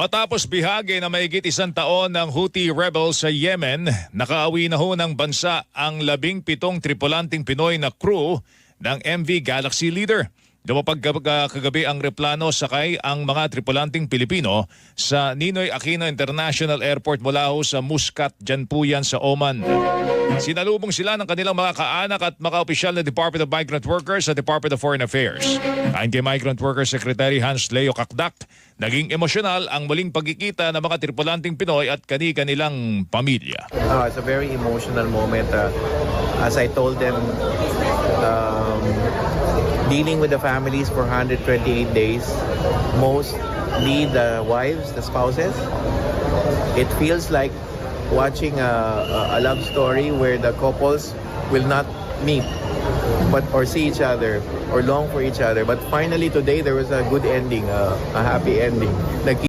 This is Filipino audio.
Matapos bihage na mahigit isang taon ng Houthi rebels sa Yemen, nakaawi na ho ng bansa ang labing pitong tripulanting Pinoy na crew ng MV Galaxy Leader. Dumapag kag- kagabi ang replano sakay ang mga tripulanting Pilipino sa Ninoy Aquino International Airport mula ho sa Muscat, dyan po yan sa Oman. Sinalubong sila ng kanilang mga kaanak at mga opisyal ng Department of Migrant Workers sa Department of Foreign Affairs. Ayon kay Migrant Workers Secretary Hans Leo Kakdak, naging emosyonal ang muling pagkikita ng mga tripulanting Pinoy at kani-kanilang pamilya. Uh, it's a very emotional moment. Uh, as I told them, um, dealing with the families for 128 days, mostly the wives, the spouses, it feels like watching a, a, love story where the couples will not meet but or see each other or long for each other. But finally today there was a good ending uh, a happy ending